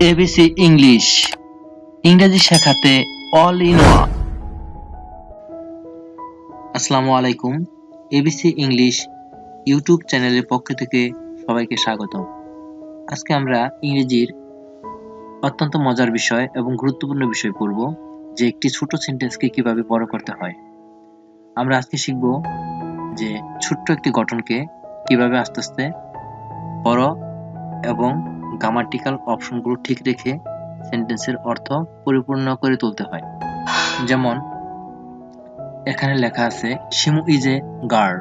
ABC English ইংরেজি শেখাতে all in আসসালামু আলাইকুম এবিসি ইংলিশ ইউটিউব চ্যানেলের পক্ষ থেকে সবাইকে স্বাগত আজকে আমরা ইংরেজির অত্যন্ত মজার বিষয় এবং গুরুত্বপূর্ণ বিষয় পড়ব, যে একটি ছোট সেন্টেন্সকে কীভাবে বড় করতে হয়। আমরা আজকে শিখব যে ছোট্ট একটি গঠনকে কীভাবে আস্তে আস্তে বড় এবং গ্রামাটিক্যাল অপশনগুলো ঠিক রেখে সেন্টেন্সের অর্থ পরিপূর্ণ করে তুলতে হয়। যেমন, এখানে লেখা আছে শিমু ইজ এ গার্ল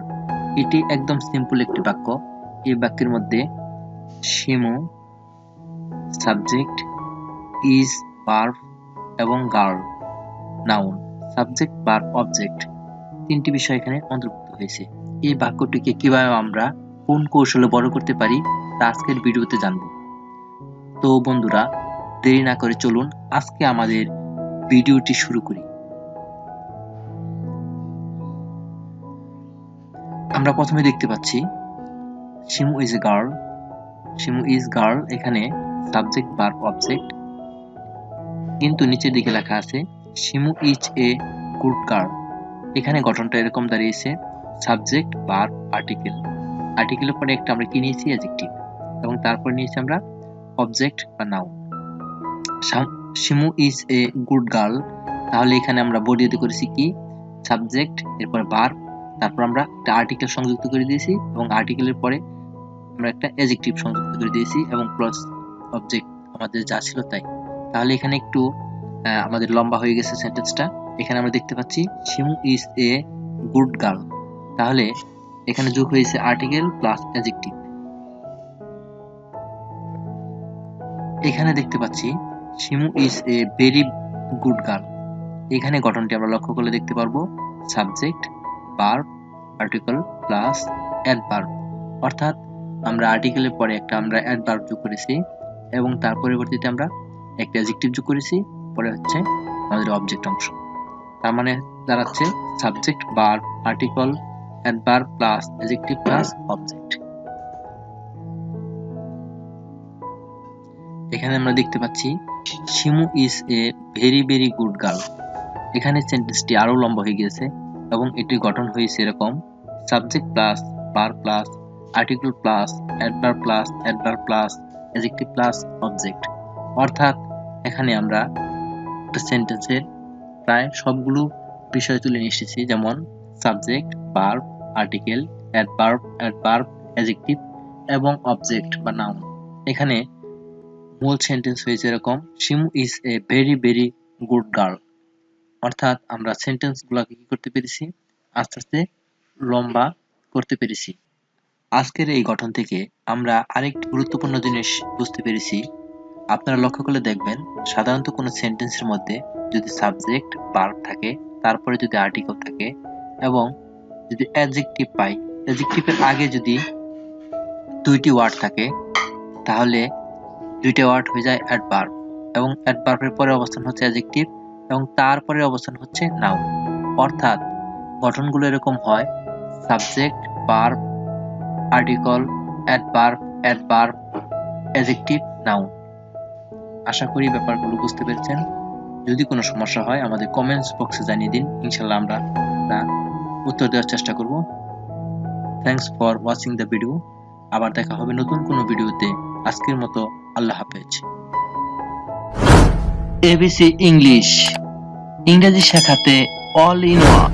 এটি একদম সিম্পল একটি বাক্য। এই বাক্যের মধ্যে শিমু সাবজেক্ট ইজ ভার্ব এবং girl noun subject verb object তিনটি বিষয় এখানে অন্তর্ভুক্ত হয়েছে। এই বাক্যটিকে কীভাবে আমরা কোন কৌশলে বড় করতে পারি, তা আজকের ভিডিওতে জানব। তো বন্ধুরা, দেরি না করে চলুন আজকে আমাদের ভিডিওটি শুরু করি। আমরা প্রথমে দেখতে পাচ্ছি, Shimu is a girl Shimu is girl এখানে সাবজেক্ট ভার্ব অবজেক্ট কিন্তু নিচের দিকে লেখা আছে, Shimu is a good girl এখানে গঠনটা এরকম দাঁড়িয়েছে সাবজেক্ট ভার্ব আর্টিকেল আর্টিকেলের পরে একটা আমরা কি নিয়েছি অ্যাডজেক্টিভ এবং তারপর নিয়েছি আমরা অবজেক্ট বা noun Shimu is a good girl তাহলে এখানে আমরা বডিতে করেছি কি? সাবজেক্ট এরপর ভার্ব তারপর আমরা একটা আর্টিকেল সংযুক্ত করে দিয়েছি এবং আর্টিকেলের পরে আমরা একটা অ্যাডজেক্টিভ সংযুক্ত করে দিয়েছি এবং প্লাস অবজেক্ট আমাদের যা ছিল তাই। তাহলে এখানে একটু আমাদের লম্বা হয়ে গেছে সেন্টেন্সটা এখানে আমরা দেখতে পাচ্ছি Shimu is a good girl তাহলে এখানে যোগ হয়েছে আর্টিকেল প্লাস অ্যাডজেক্টিভ এখানে দেখতে পাচ্ছি, Shimu is a very good girl এখানে গঠনটি আমরা লক্ষ্য করলে দেখতে পারব subject verb article plus adverb অর্থাৎ আমরা আর্টিকেলের পরে একটা আমরা অ্যাডভার্ব যোগ করেছি এবং তার পরিবর্তিতে আমরা একটা অ্যাডজেক্টিভ যোগ করেছি, পরে হচ্ছে আমাদের অবজেক্ট অংশ। তার মানে দাঁড়াচ্ছে subject verb article adverb plus adjective plus object এখানে আমরা দেখতে পাচ্ছি, Shimu is a very very good girl এখানে সেন্টেন্সটি আরও লম্বা হয়ে গিয়েছে এবং এটির গঠন হয়েছে এরকম subject plus verb plus article plus adverb plus adverb plus adjective plus object অর্থাৎ, এখানে আমরা একটা সেন্টেন্সের প্রায় সবগুলো বিষয় তুলে নিয়ে এসেছি, যেমন subject verb article adverb adverb adjective এবং অবজেক্ট বা নাউন এখানে মূল সেন্টেন্স হয়েছে এরকম Shimu is a very very good girl অর্থাৎ আমরা সেন্টেন্সগুলোকে কি করতে পেরেছি? আস্তে আস্তে লম্বা করতে পেরেছি। আজকের এই গঠন থেকে আমরা আরেকটি গুরুত্বপূর্ণ জিনিস বুঝতে পেরেছি। আপনারা লক্ষ্য করলে দেখবেন, সাধারণত কোনো সেন্টেন্সের মধ্যে যদি সাবজেক্ট ভার্ব থাকে, তারপরে যদি আর্টিকেল থাকে এবং যদি অ্যাডজেক্টিভ পাই অ্যাডজেক্টিভের আগে যদি দুইটি ওয়ার্ড থাকে, তাহলে দুইটা ওয়ার্ড হয়ে যায় অ্যাডভার্ব এবং অ্যাডভার্বের পরে অবস্থান হচ্ছে অ্যাডজেক্টিভ এবং তারপরে অবস্থান হচ্ছে নাউন অর্থাৎ গঠনগুলো এরকম হয় subject verb article adverb adverb adjective noun আশা করি ব্যাপারগুলো বুঝতে পেরেছেন। যদি কোনো সমস্যা হয়, আমাদের কমেন্টস বক্সে জানিয়ে দিন। ইনশাল্লাহ আমরা তা উত্তর দেওয়ার চেষ্টা করব। Thanks for watching the video আবার দেখা হবে নতুন কোনো ভিডিওতে আজকের মতো আল্লাহ হাফেজ। এবিসি ইংলিশ ইংরেজি শেখাতে অল ইন ওয়ান